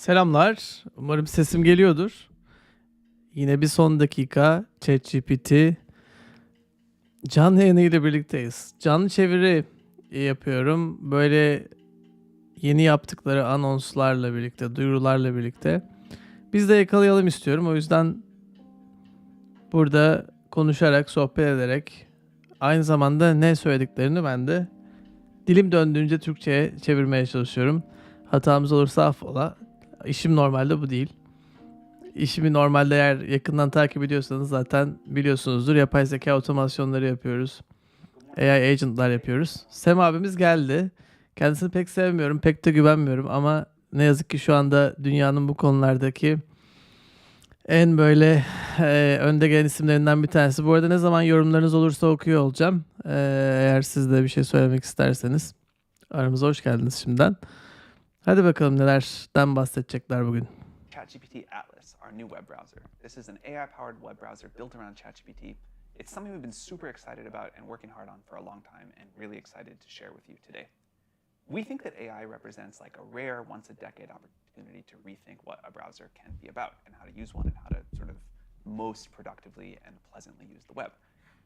Selamlar. Umarım sesim geliyordur. Yine bir son dakika ChatGPT canlı yayını ile birlikteyiz. Canlı çeviri yapıyorum. Böyle yeni yaptıkları anonslarla birlikte, duyurularla birlikte. Biz de yakalayalım istiyorum. O yüzden burada konuşarak, sohbet ederek aynı zamanda ne söylediklerini ben de dilim döndüğünce Türkçe'ye çevirmeye çalışıyorum. Hatamız olursa affola. İşim normalde bu değil. İşimi normalde eğer yakından takip ediyorsanız zaten biliyorsunuzdur. Yapay zeka otomasyonları yapıyoruz. AI agentlar yapıyoruz. Sem abimiz geldi. Kendisini pek sevmiyorum, pek de güvenmiyorum ama ne yazık ki şu anda dünyanın bu konulardaki en böyle e, önde gelen isimlerinden bir tanesi. Bu arada ne zaman yorumlarınız olursa okuyor olacağım. E, eğer siz de bir şey söylemek isterseniz aramıza hoş geldiniz şimdiden. Hadi bakalım nelerden bahsedecekler bugün. ChatGPT Atlas, our new web browser. This is an AI-powered web browser built around ChatGPT. It's something we've been super excited about and working hard on for a long time and really excited to share with you today. We think that AI represents like a rare once-a-decade opportunity to rethink what a browser can be about and how to use one and how to sort of most productively and pleasantly use the web.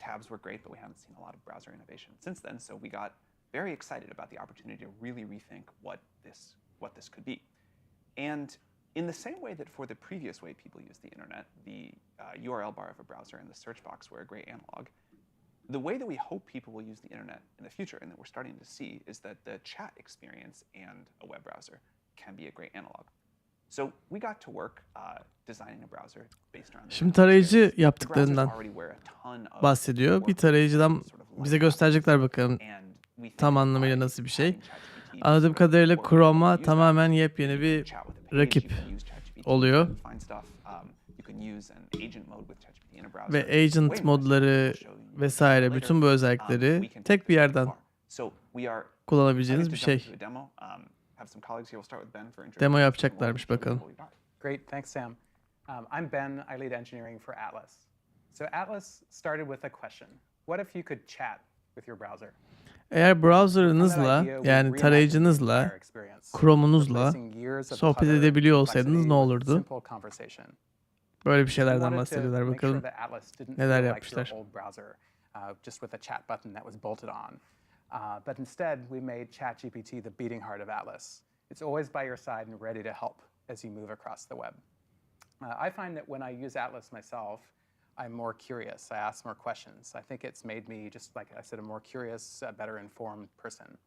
Tabs were great, but we haven't seen a lot of browser innovation since then, so we got very excited about the opportunity to really rethink what this what this could be. And in the same way that for the previous way people use the internet, the uh, URL bar of a browser and the search box were a great analog, the way that we hope people will use the internet in the future and that we're starting to see is that the chat experience and a web browser can be a great analog. So we got to work uh, designing a browser based around the Şimdi tarayıcı experience. The browsers yaptıklarından already wear a ton of bahsediyor. Bir tarayıcıdan bize gösterecekler bakalım and we think tam anlamıyla nasıl bir şey. Anladığım kadarıyla Chrome'a tamamen yepyeni bir rakip oluyor. Ve agent modları vesaire bütün bu özellikleri tek bir yerden kullanabileceğiniz bir şey. demo. Yapacaklarmış bakalım. Great, thanks, Sam. Um, I'm Ben. I lead engineering for Atlas. So Atlas started with a question. What if you could chat with your browser? Eğer browser'ınızla yani tarayıcınızla Chrome'unuzla sohbet edebiliyor olsaydınız ne olurdu? Böyle bir şeylerden bahsediyorlar bakalım. neler yapmışlar. uh. Uh, but instead, we made ChatGPT the beating heart of Atlas. It's always by your side and ready to help as you move across the web. Uh, I find that when I use Atlas myself, I'm more curious. I ask more questions. I think it's made me, just like I said, a more curious, better informed person.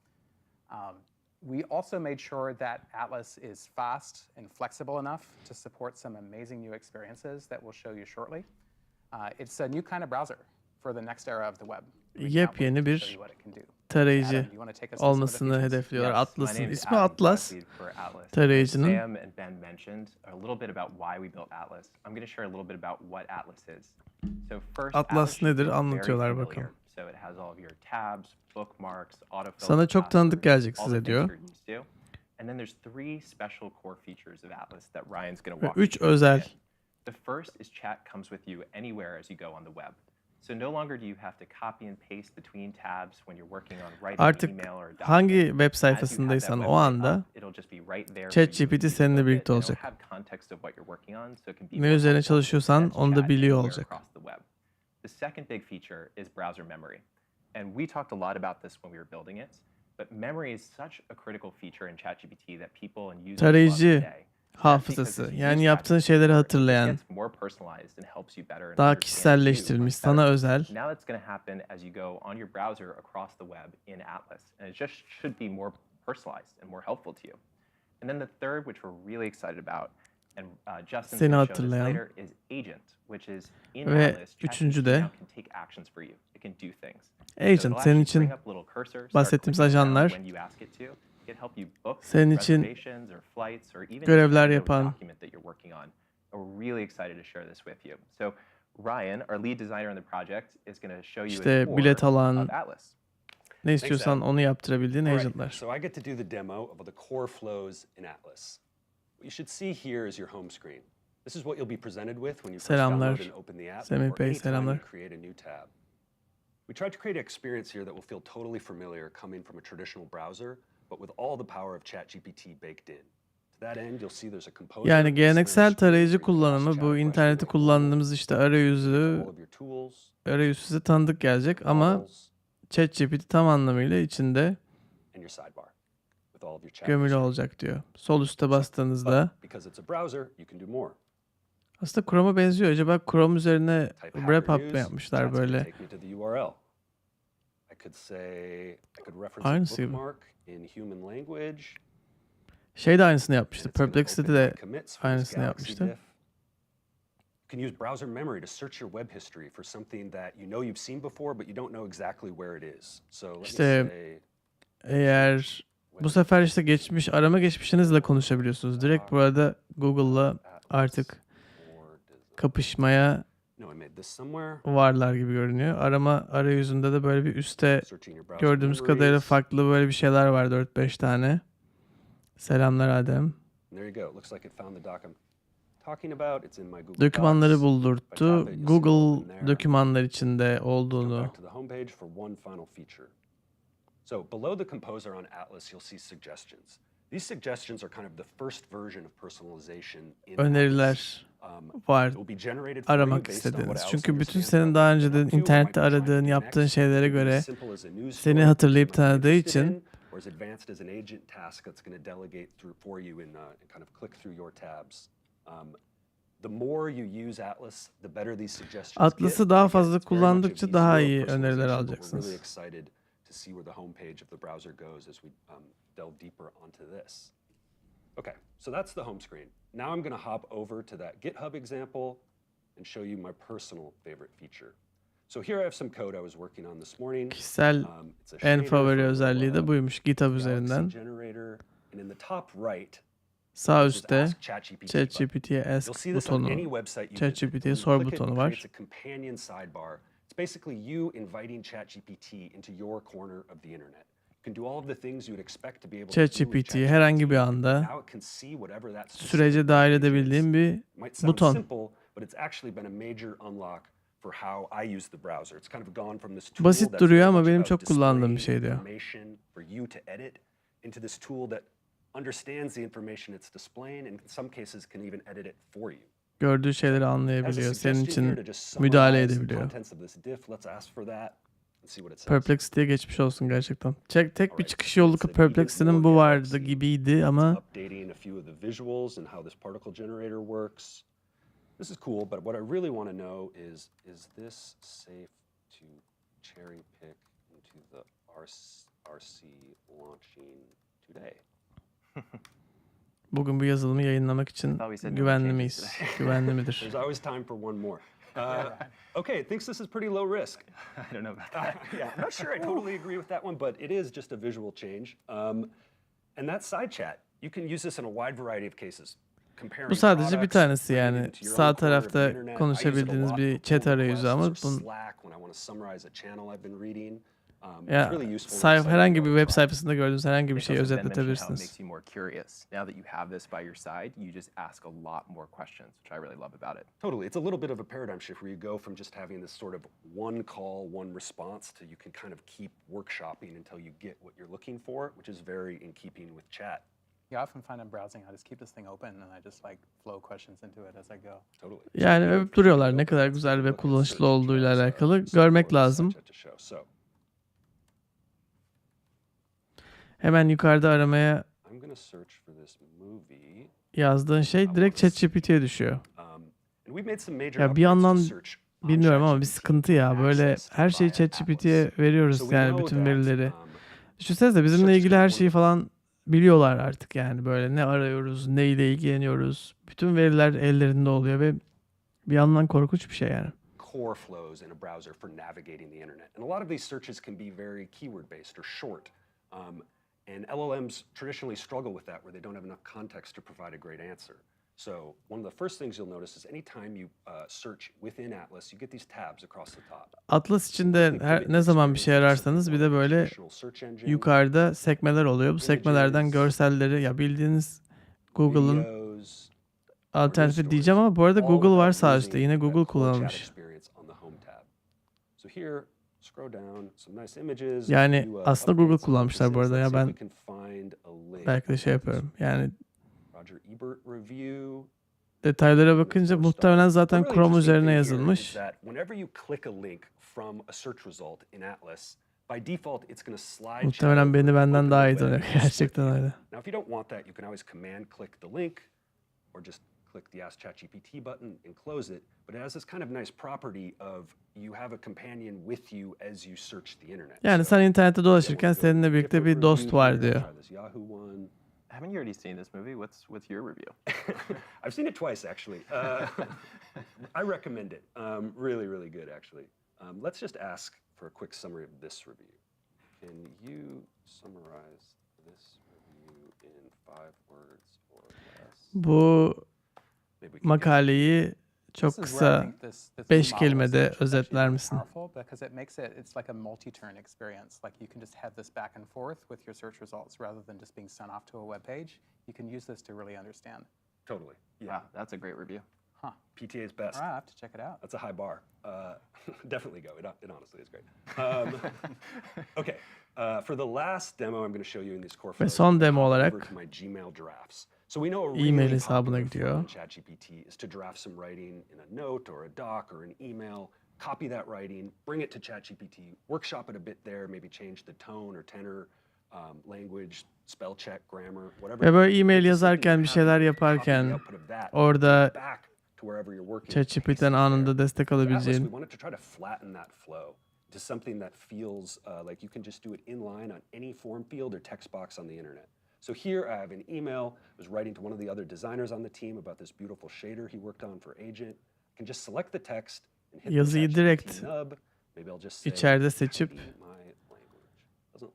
Um, we also made sure that Atlas is fast and flexible enough to support some amazing new experiences that we'll show you shortly. Uh, it's a new kind of browser for the next era of the web. We can't wait Yepyeni bir tarayıcı olmasını hedefliyorlar. Atlas'ın ismi Atlas. Tarayıcının. Sam and Ben mentioned a little bit about why we built Atlas. I'm going to share a little bit about what Atlas is. So first, Atlas should nedir? Anlatıyorlar bakalım. Sana çok tanıdık gelecek size diyor. Ve üç özel. The first is chat comes with you anywhere as you go on the web. So no longer do you have to copy and paste between tabs when you're working on writing Artık an email or document. hangi web sayfasındaysan o anda it'll just be right there for you to ChatGPT seninle birlikte olacak. have context of what you're working on, so it can be Ne üzerine çalışıyorsan onu da biliyor olacak. across the web. The second big feature is browser memory. And we talked a lot about this when we were building it, but memory is such a critical feature in ChatGPT that people and users love Tarayıcı today. Hafızası. yani yaptığın şeyleri hatırlayan, daha kişiselleştirilmiş, sana özel. Seni hatırlayan. later, is Agent, which is in Ve üçüncü de Agent senin için bahsettiğimiz ajanlar, when it can help you book senin için reservations or flights or even just görevler find a yapan, document that you're working on. And we're really excited to share this with you. So Ryan, our lead designer on the project, is going to show you İşte a tour bilet alan, of Atlas. ne istiyorsan onu yaptırabildiğin All right, agentlar. so I get to do the demo of the core flows in Atlas. What you should see here is your home screen. This is what you'll be presented with when you first Selamlar. download and open the app Semih or Bey, anytime you create a new tab. We tried to create an experience here that will feel totally familiar coming from a traditional browser, but with all the power of ChatGPT baked in. To that end, you'll see there's a composer Yani geleneksel tarayıcı kullanımı bu like kullandığımız işte arayüzü arayüzü size tanıdık gelecek ama ChatGPT tam anlamıyla içinde and your sidebar with all of your chat gömülü olacak diyor. Sol üstte But bastığınızda aslında Chrome'a benziyor. Acaba Chrome üzerine wrap up mı yapmışlar böyle? Take me to the URL. I could say I could reference Aynısı a gibi. bookmark in human language. Şey de aynısını yapmıştı. and it's gonna Perplexity open de aynısını yapmıştı. You can use browser memory to search your web history for something that you know you've seen before, but you don't know exactly where it is. So let İşte me say Eğer bu sefer işte geçmiş arama geçmişinizle konuşabiliyorsunuz. Direkt burada Google'la artık kapışmaya No, I made this somewhere. varlar gibi görünüyor. Arama arayüzünde de böyle bir browser gördüğümüz kadarıyla farklı böyle bir şeyler var 4-5 tane. Selamlar Adem. Dokümanları buldurttu. Google dokümanlar içinde olduğunu. So below the composer on Atlas, you'll see suggestions. These suggestions are kind of the first version of personalization in Atlas. Öneriler Um, var aramak istediğiniz. Çünkü bütün senin daha önceden internette aradığın, yaptığın şeylere göre seni hatırlayıp tanıdığı için in, or as advanced as an agent task that's going to delegate through for you in uh, and kind of click through your tabs. Um, the more you use Atlas, the better these suggestions Atlas'ı daha fazla kullandıkça daha V0 iyi öneriler alacaksınız. Really excited to see where the homepage of the browser goes as we delve deeper onto this. Okay, so that's the home screen. Now I'm going to hop over to that GitHub example and show you my personal favorite feature. So here I have some code I was working on this morning. Kişisel Um, it's a en favori özelliği de buymuş GitHub üzerinden. Generator. And in the top right, Sağ üstte Ask ChatGPT button. ChatGPT'ye You'll ask see this on any butonu. website you visit. ChatGPT'ye sor butonu var. creates a companion sidebar. It's basically you inviting ChatGPT into your corner of the internet. ChatGPT'yi herhangi bir ChatGPT. anda sürece dahil edebildiğim bir buton. Basit duruyor ama benim çok kullandığım bir şey diyor. gördüğü şeyleri anlayabiliyor. Senin için müdahale edebiliyor. Says. Perplexity'ye geçmiş olsun gerçekten. Tek, tek bir çıkış yolu Perplexity'nin bu vardı gibiydi ama this is cool, but what I really want to know is, is this safe to cherry pick into the RC, RC launching today? bugün bu yazılımı yayınlamak için güvenli miyiz? Güvenli midir? There's always time for one more. Uh, okay, it thinks this is pretty low risk. I don't know about Uh, that. yeah, I'm not sure I totally agree with that one, but it is just a visual change. Um, and that's side chat. You can use this in a wide variety of cases. Comparing Bu sadece bir products, tanesi bringing yani. it into your Sağ own corner of the tarafta internet. I use a konuşabildiğiniz lot bir for chat arayüzü ama requests or bun, Slack I want to summarize a channel I've been reading. Um, it's ya really useful. and sayfa exciting herhangi to bir know web it's sayfasında gördüğünüz herhangi bir It şeyi also then it özetletebilirsiniz. makes you more curious. Now that you have this by your side, you just ask a lot more questions, which I really love about it. Totally. It's a little bit of a paradigm shift where you go from just having this sort of one call, one response to you can kind of keep workshopping until you get what you're looking for, which is very in keeping with chat. Yeah, I often find I'm browsing, I just keep this thing open and I just like flow questions into it as I go. Totally. Yani Check it out övüp if you duruyorlar go ne back kadar and güzel take a ve look at kullanışlı search olduğuyla trends, alakalı some görmek for the lazım. Hemen yukarıda aramaya yazdığın şey direkt ChatGPT'ye düşüyor. Um, Ya bir yandan Bilmiyorum ama bir sıkıntı ya. Böyle her şeyi ChatGPT'ye veriyoruz yani bütün verileri. um, Düşünsenize bizimle ilgili her şeyi falan biliyorlar artık yani böyle ne arıyoruz, ne ile ilgileniyoruz. Bütün veriler ellerinde oluyor ve bir yandan korkunç bir şey yani. core flows in a browser for navigating the internet. And a lot of these searches can be very keyword based or short. Um, and LLMs traditionally struggle with that where they don't have enough context to provide a great answer. So one of the first things you'll notice is anytime you uh, search within Atlas, you get these tabs across the top. Atlas içinde her, ne zaman bir şey ararsanız bir de böyle search engine, yukarıda sekmeler oluyor. Bu sekmelerden görselleri ya bildiğiniz Google'ın alternatifi diyeceğim ama bu arada Google var sağ üstte. Yine Google tab. So here, scroll down, some nice images, Yani uh, aslında Google kullanmışlar bu arada ya ben belki de şey yapıyorum. Yani project Roger Ebert review. Detaylara bakınca muhtemelen zaten Chrome üzerine yazılmış. Muhtemelen beni benden daha the iyi tanıyor. Gerçekten öyle. Now, if you don't want that, you can always command click the link or just Ask ChatGPT button and close it. But it has this kind of nice property of you have a companion with you as you search the internet. Yani So, sen internette yeah, dolaşırken we'll go seninle birlikte different bir dost review var here, diyor. try this Haven't you already seen this movie? What's what's your review? I've seen it twice actually. Uh, I recommend it. Um, really, really good actually. Um, let's just ask for a quick summary of this review. Can you summarize this review in five words or less? Bu makaleyi çok kısa beş kelimede özetler misin? Totally. Yeah. Wow, that's a great review. Huh. PTA's best. right, I have to check it out. That's a high bar. Uh, definitely go. It, it honestly is great. Um, okay. Uh, for the last demo I'm going to show you in these core flows, son I'm gonna demo olarak over to my Gmail drafts. So we know a e-mail really hesabına popular flow gidiyor. ChatGPT is to draft some writing in a note or a doc or an email, copy that writing, bring it to ChatGPT, workshop it a bit there, maybe change the tone or tenor, um, language, spell check, grammar, whatever. Ve böyle e-mail yazarken, bir şeyler yaparken output of that, orada back to wherever you're working, ChatGPT'den paste it there. anında destek alabileceğin wanted to try to flatten that flow to something that feels uh, like you can just do it inline on any form field or text box on the internet. So here I have an email. I was writing to one of the other designers on the team about this beautiful shader he worked on for Agent. I can just select the text and hit Yazıyı direkt nub. Maybe I'll just say, içeride seçip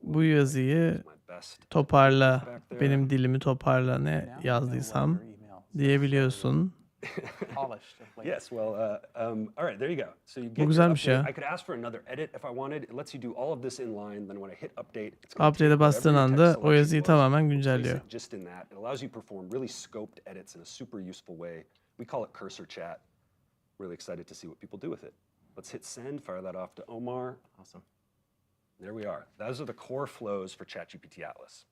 bu yazıyı toparla, benim dilimi toparla ne yazdıysam diyebiliyorsun. Polished of late. Yes, well, uh, um, all right, there you go. So you get your güzelmiş ya. update. I could ask for another edit if I wanted. It lets you do all of this in line. Then when I hit update, it's gonna take Update'e whatever bastığın your anda text o selection yazıyı was, tamamen place güncelliyor. it just in that. It allows you to perform really scoped edits in a super useful way. We call it cursor chat. Really excited to see what people do with it. Let's hit send, fire that off to Omar. Awesome. There we are. Those are the core flows for ChatGPT Atlas.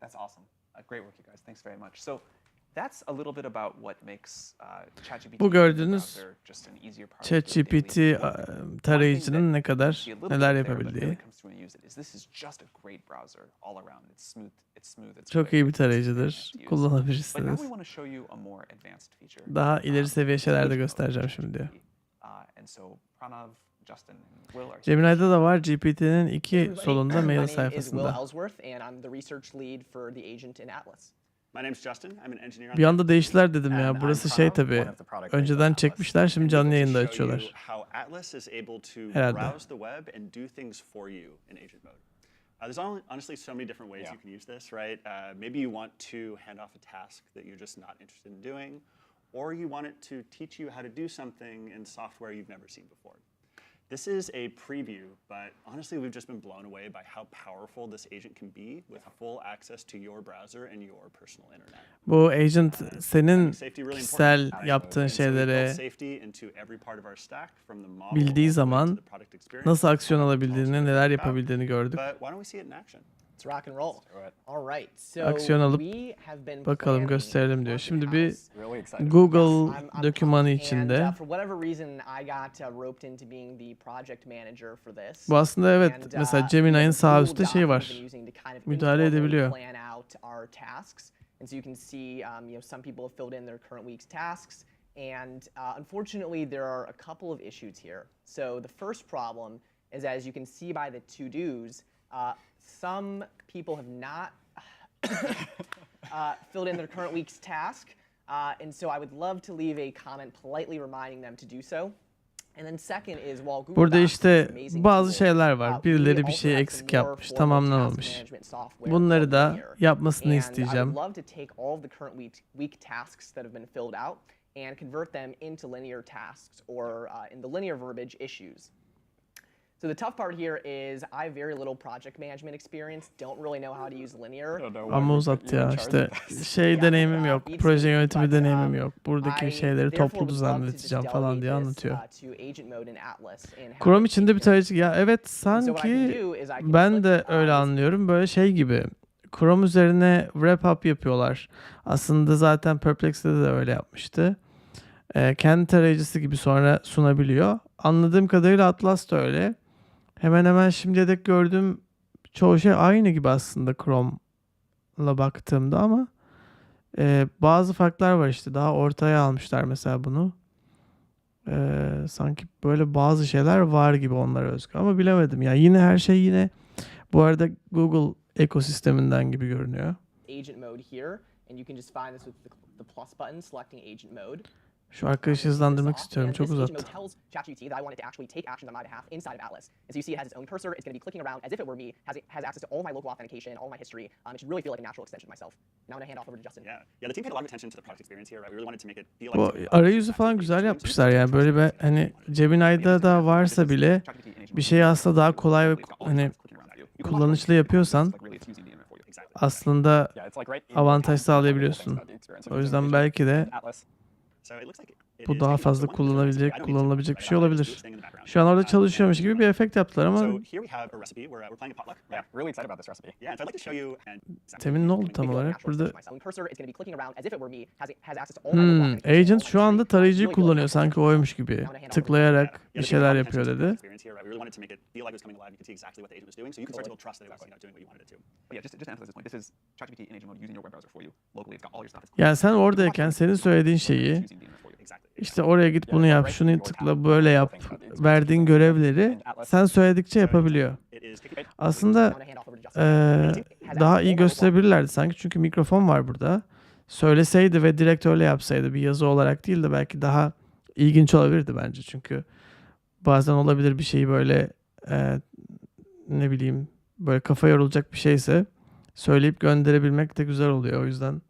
That's awesome. Uh, great work, you guys. Thanks very much. So that's a little bit about what makes uh, ChatGPT Bu gördüğünüz ChatGPT e, tarayıcının ne kadar See a little neler yapabildiği. Çok iyi bir tarayıcıdır. Kullanabilirsiniz. Daha um, ileri seviye şeyler de göstereceğim şimdi. Uh, Gemini'de de var GPT'nin iki solunda mail sayfasında. Ellsworth, and I'm the research lead for the agent in Atlas. My name's Justin. I'm an engineer on Bir the anda Atlas değiştiler dedim team, ya. and Burası I'm şey Pranav, tabii. one of the product leads Önceden on Atlas. çekmişler şimdi And canlı we yayında want to show you açıyorlar. How Atlas is able to Herhalde. browse the web and do things for you in agent mode. Uh, there's hon- honestly so many different ways you can use this, right? Uh, maybe you want to hand off a task that you're just not interested in doing, or you want it to teach you how to do something in software you've never seen before. This is a preview, but honestly, we've just been blown away by how powerful this agent can be with full access to your browser and your personal internet. Bu agent senin kişisel yaptığın model bildiği zaman nasıl aksiyon alabildiğini, neler yapabildiğini gördük. But why don't we see it in action? Let's rock and roll. All right. So Aksiyon alıp we have been bakalım planning gösterelim diyor. for Şimdi the bir house. Really excited. Google I'm- I'm dokümanı pumped. And, içinde. uh, for whatever reason, I got uh, roped into being the project manager for this. Bu aslında evet And, mesela uh, Gemini'nin the sağ Google üstte şey Doc var. we've been using to kind of Müdahale informally edebiliyor. Plan out our tasks. And so you can see, um, you know, some people have filled in their current week's tasks. And uh, unfortunately, there are a couple of issues here. So the first problem is, as you can see by the to-dos, uh, some people have not uh, filled in their current week's task. Uh, and so I would love to leave a comment politely reminding them to do so. And then second is while Google Burada Docs is işte an amazing bazı tool, şeyler uh, var. we Birileri bir also şey have eksik some more yapmış, formal tamamlamamış. task management software Bunları called da Linear. yapmasını And I isteyeceğim. would love to take all of the current week, week tasks that have been filled out and convert them into linear tasks or uh, in the linear verbiage issues. So the tough part here is I have very little project management experience, don't really know how to use linear. Ama uzattı ya işte şey deneyimim yok, proje yönetimi deneyimim yok. Buradaki şeyleri toplu düzenleteceğim falan diye anlatıyor. uh, Chrome içinde bir tarayıcı ya evet sanki ben de öyle anlıyorum böyle şey gibi. Chrome üzerine wrap up yapıyorlar. Aslında zaten Perplex'te de öyle yapmıştı. Ee, kendi tarayıcısı gibi sonra sunabiliyor. Anladığım kadarıyla Atlas da öyle. Hemen hemen şimdiye dek gördüğüm çoğu şey aynı gibi aslında Chrome'la baktığımda ama e, bazı farklar var işte. Daha ortaya almışlar mesela bunu. Ee, sanki böyle bazı şeyler var gibi onlara özgü ama bilemedim. Ya yine her şey yine bu arada Google ekosisteminden gibi görünüyor. agent mode here, and you can just find this with the plus button selecting agent mode. Şu arkadaşı hızlandırmak istiyorum. Çok uzattı. mode tells ChatGPT that I want it to actually take actions on my behalf inside of Atlas. And so you see it has its own cursor. It's going to be clicking around as if it were me. Has it has access to all my local authentication, all my history. Um, it should really feel like a natural extension of myself. Now I'm going to hand off over to Justin. Yeah, yeah. The team paid a lot of attention to the product experience here. Right? We really wanted to make it feel like. Bu arayüzü falan güzel yapmışlar yani böyle bir hani Gemini'de da varsa bile bir şeyi aslında daha kolay ve hani kullanışlı yapıyorsan aslında avantaj sağlayabiliyorsun. O yüzden belki de Atlas. So it looks like it bu daha fazla kullanılabilecek, kullanılabilecek bir şey olabilir. Şu an orada çalışıyormuş gibi bir efekt yaptılar ama Temin ne oldu tam olarak? Burada hmm, agent şu anda tarayıcıyı kullanıyor sanki oymuş gibi. Tıklayarak bir şeyler yapıyor dedi. Yani sen oradayken senin söylediğin şeyi işte oraya git bunu yap, şunu tıkla, böyle yap. Verdiğin görevleri sen söyledikçe yapabiliyor. Aslında eee, daha iyi gösterebilirlerdi sanki çünkü mikrofon var burada. Söyleseydi ve direkt öyle yapsaydı bir yazı olarak değil de belki daha ilginç olabilirdi bence çünkü bazen olabilir bir şeyi böyle eee, ne bileyim böyle kafa yorulacak bir şeyse söyleyip gönderebilmek de güzel oluyor o yüzden.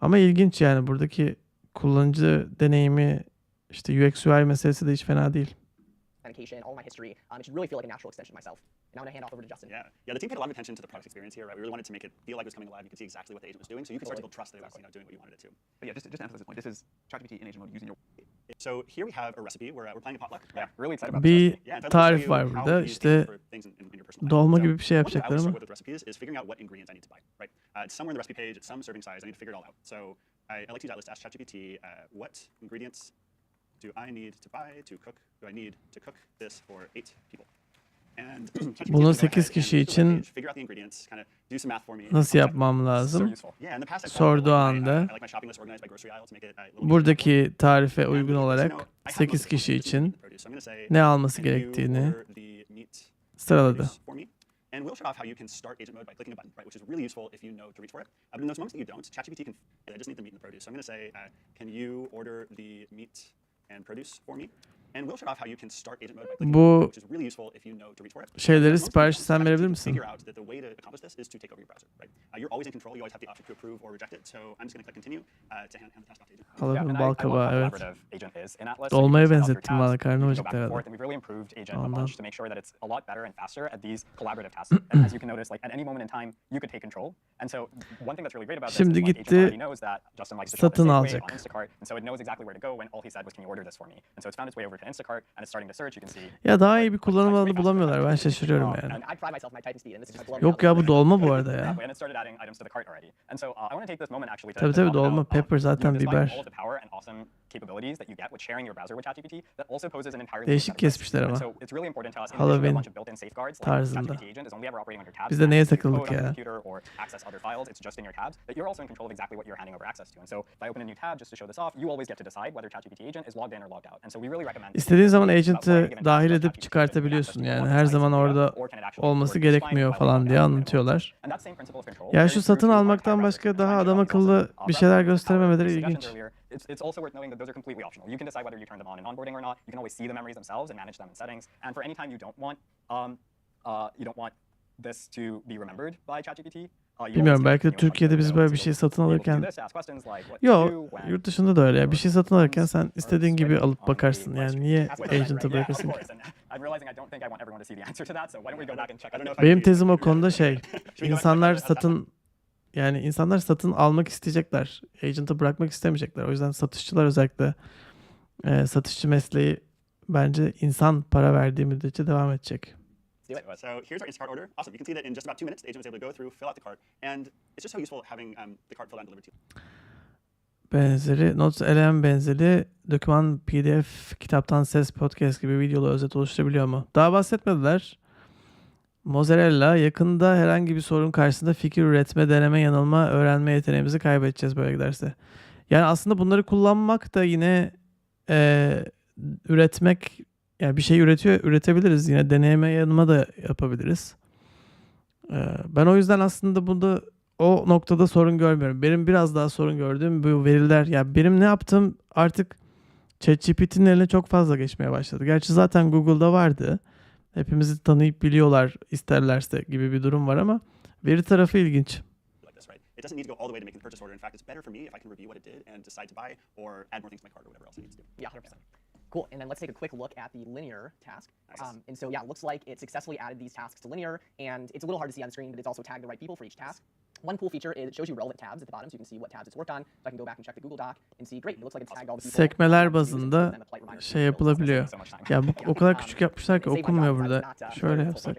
Ama ilginç yani buradaki kullanıcı deneyimi işte UX UI meselesi de hiç fena değil. authentication, all my history. Um, it should really feel like a natural extension of myself. And now I'm to hand off over to Justin. Yeah, yeah. The team paid a lot of attention to the product experience here, right? We really wanted to make it feel like it was coming alive. You could see exactly what the agent was doing, so you could start to build trust that it was you know, doing what you wanted it to. But yeah, just, just to emphasize this point, this is ChatGPT in agent mode using your So here we have a recipe. We're, uh, we're playing a potluck. Yeah, really excited about this Bir to show tarif var how burada. İşte these for things in- in- in your personal life. dolma So gibi bir şey yapacaklar ama. with with recipes is figuring out what ingredients I need to buy, right? Uh, it's somewhere in the recipe page, it's some serving size, I need to figure it all out. So I, I like to use Atlas to ask ChatGPT, uh, what ingredients do I need to buy to cook, do I need to cook this for eight people? Bunu is gonna go 8 ahead and kişi için. Nasıl yapmam lazım? Sorduğu anda uh, Buradaki tarife uygun so, olarak you know, I have 8 most of the kişi için ne alması gerektiğini sıraladı. And we'll show off how you can start agent mode by clicking a button, right, which is really useful if you know to reach for it. Uh, but in those moments that you don't, ChatGPT can, I just need the meat and the produce. So I'm going to say, uh, can you order the meat and produce for me? And we'll show off how you can start agent mode by clicking Bu which is really useful if you know to reach for it. şeyleri In those moments that you sipariş don't, sen verebilir misin? Figure out that the way to accomplish this is to take over your browser, right? Uh, you're always in control. You always have the option to approve or reject it. So I'm just going to click continue uh, to hand, hand the task off to agent. Yeah, Halamın and I, bal I love kabağı how evet. Agent is in Atlas. Dolmaya So you can set up benzettim your bana, tasks, karnım you can go back acıktı herhalde. and we've really improved Agent a bunch to make sure that it's a lot better and faster at these collaborative tasks. and as you can notice, like at any moment in time, you could take control. And so one thing that's really great about this Şimdi is like, Agent already knows that Justin likes to shop at satın Safeway, alacak. on Instacart, and so it knows exactly where to go when all he said was, "Can you order this for me?" And so it's found its way over to Instacart, and it's starting to search. You can see. Ya daha iyi bir kullanım alanı bulamıyorlar. Ben şaşırıyorum Um, yani. Yok ya bu dolma bu arada ya. Uh, Tabii tabii dolma, um, pepper zaten biber. Capabilities that you get with sharing your browser with ChatGPT, that also poses an entirely Değişik kesmişler ama. so it's really important to us Halloween bunch of built-in safeguards like tarzında. ChatGPT agent is only ever operating on your tabs. Biz de neye takıldık ya? computer or access other files, it's just in your tabs, that you're also in control of exactly what you're handing over access to. And so if I open a new tab just to show this off, you always get to decide whether ChatGPT agent is logged in or logged out. And so we really recommend İstediğin zaman agent'ı dahil edip çıkartabiliyorsun yani. Her zaman orada olması gerekmiyor falan diye anlatıyorlar. Ya şu satın almaktan başka daha adam akıllı bir şeyler gösterememeleri ilginç. It's, it's also worth knowing that those are completely optional. You can decide whether you turn them on in onboarding or not. You can always see the memories themselves and manage them in settings. And for any time you don't want, um, uh, you don't want this to be remembered by ChatGPT. uh, Bilmiyorum belki de Türkiye'de biz böyle bir şey satın alırken Yo yurt dışında da öyle ya. Bir şey satın alırken sen istediğin gibi alıp bakarsın. Yani niye agent'a bırakırsın ki? Benim tezim o konuda şey. İnsanlar satın yani insanlar satın almak isteyecekler. Agent'ı bırakmak istemeyecekler. O yüzden satışçılar özellikle e, satışçı mesleği bence insan para verdiği müddetçe devam edecek. So here's our Instacart order. Awesome. You can see that in just about two minutes, the agent was able to go through, fill out the cart, and it's just so useful having um, the cart filled out and delivered to you. Benzeri, Notes LM benzeri doküman, PDF, kitaptan ses, podcast gibi videolu özet oluşturabiliyor mu? Daha bahsetmediler. Mozzarella yakında herhangi bir sorun karşısında fikir üretme, deneme, yanılma, öğrenme yeteneğimizi kaybedeceğiz böyle giderse. Yani aslında bunları kullanmak da yine eee, üretmek yani bir şey üretiyor üretebiliriz. Yine deneme yanılma da yapabiliriz. Eee, ben o yüzden aslında bunda o noktada sorun görmüyorum. Benim biraz daha sorun gördüğüm bu veriler. Ya benim ne yaptım artık ChatGPT'nin eline çok fazla geçmeye başladı. Gerçi zaten Google'da vardı. Hepimizi tanıyıp biliyorlar isterlerse gibi bir durum var ama veri tarafı ilginç. Like this, right? It doesn't need to go all the way to making the purchase order. In fact, it's better for me if I can review what it did and decide to buy or add more things to my cart or whatever else I need to do. Yeah, 100%. Cool. And then let's take a quick look at the linear task. Nice. Um, and so, yeah, it looks like it successfully added these tasks to linear. And it's a little hard to see on the screen, but it's also tagged the right people for each task. One cool feature is it shows you relevant tabs at the bottom, so you can see what tabs it's worked on. So I can go back and check the Google Doc and see, great, it looks like it's tagged all the people. Sekmeler um, bazında şey yapılabiliyor. Ya bu o kadar küçük yapmışlar ki okunmuyor burada. uh, Şöyle yapsak.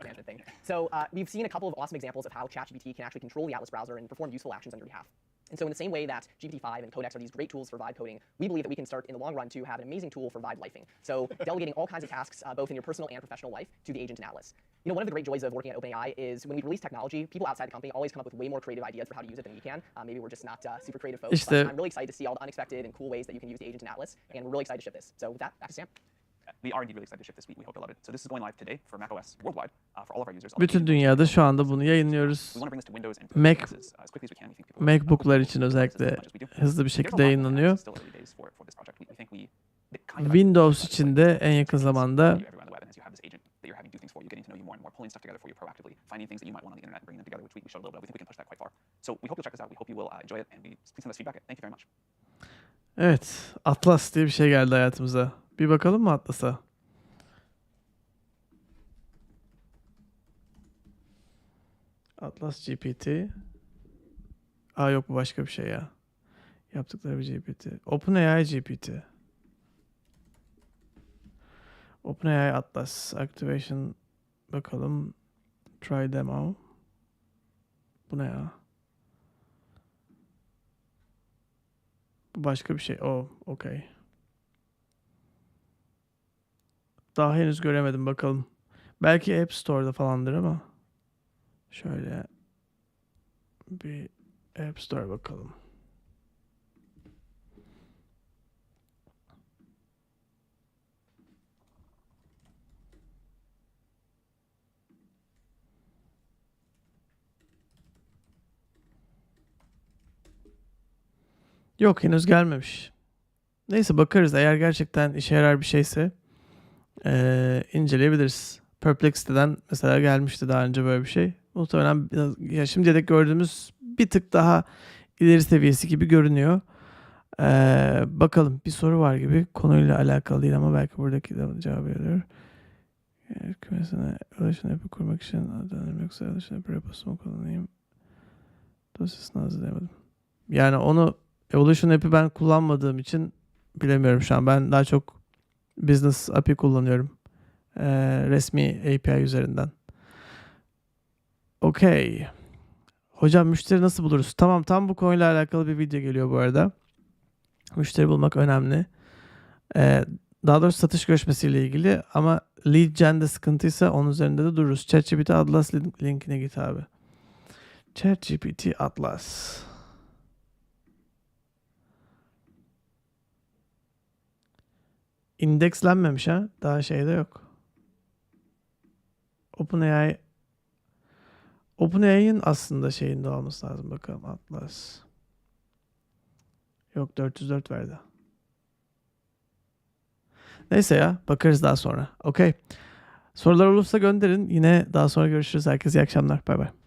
So uh, we've seen a couple of awesome examples of how ChatGPT can actually control the Atlas browser and perform useful actions on your behalf. And so in the same way that GPT-5 and Codex are these great tools for vibe coding, we believe that we can start in the long run to have an amazing tool for vibe lifing. So delegating all kinds of tasks, uh, both in your personal and professional life, to the agent in Atlas. You know, one of the great joys of working at OpenAI is when we release technology, people outside the company always come up with way more creative ideas for how to use it than we can. Uh, maybe we're just not uh, super creative folks, but I'm really excited to see all the unexpected and cool ways that you can use the agent in Atlas, and we're really excited to ship this. So with that, back to Sam. We are indeed really excited to ship this week. We hope you'll love it. So this is going live today for macOS worldwide uh, for all of our users. Bütün dünyada şu anda bunu yayınlıyoruz. Mac- uh, MacBook'lar için özellikle hızlı bir şekilde yayınlanıyor. Windows için de en yakın zamanda pulling stuff together for you proactively, finding things that you might want on the internet and bringing them together, which we, we showed a little bit. of. We think we can push that quite far. So we hope you'll check this out. We hope you will uh, enjoy it, and we please send us feedback. Thank you very much. Evet, Atlas diye bir şey geldi hayatımıza. Bir bakalım mı Atlas'a? Atlas GPT. Aa yok bu başka bir şey ya. Yaptıkları bir GPT. OpenAI GPT. OpenAI Atlas Activation bakalım. Try demo. Bu ne ya? Başka bir şey. Oh, okey. Daha henüz göremedim bakalım. Belki App Store'da falandır ama. Şöyle bir App Store bakalım. Yok henüz gelmemiş. Neyse bakarız. Eğer gerçekten işe yarar bir şeyse eee, inceleyebiliriz. Perplexity'den mesela gelmişti daha önce böyle bir şey. Muhtemelen biraz, ya şimdiye dek gördüğümüz bir tık daha ileri seviyesi gibi görünüyor. Eee, bakalım bir soru var gibi. Konuyla alakalı değil ama belki buradaki de cevap veriyor. Evet, Kümesine alışın app'i kurmak için adını yoksa alışın app'i reposunu kullanayım. Dosyasını hazırlayamadım. Yani onu Evolution app'i ben kullanmadığım için bilemiyorum şu an. Ben daha çok Business API kullanıyorum. Ee, resmi API üzerinden. Okey. Hocam müşteri nasıl buluruz? Tamam tam bu konuyla alakalı bir video geliyor bu arada. Müşteri bulmak önemli. Ee, daha doğrusu satış görüşmesiyle ilgili ama lead gen'de sıkıntıysa onun üzerinde de dururuz. ChatGPT Atlas link- linkine git abi. ChatGPT Atlas. İndekslenmemiş ha. Daha şeyde yok. OpenAI OpenAI'ın aslında şeyinde olması lazım. Bakalım Atlas. Yok 404 verdi. Neyse ya bakarız daha sonra. Okey. Sorular olursa gönderin. Yine daha sonra görüşürüz. Herkese iyi akşamlar. Bay bay.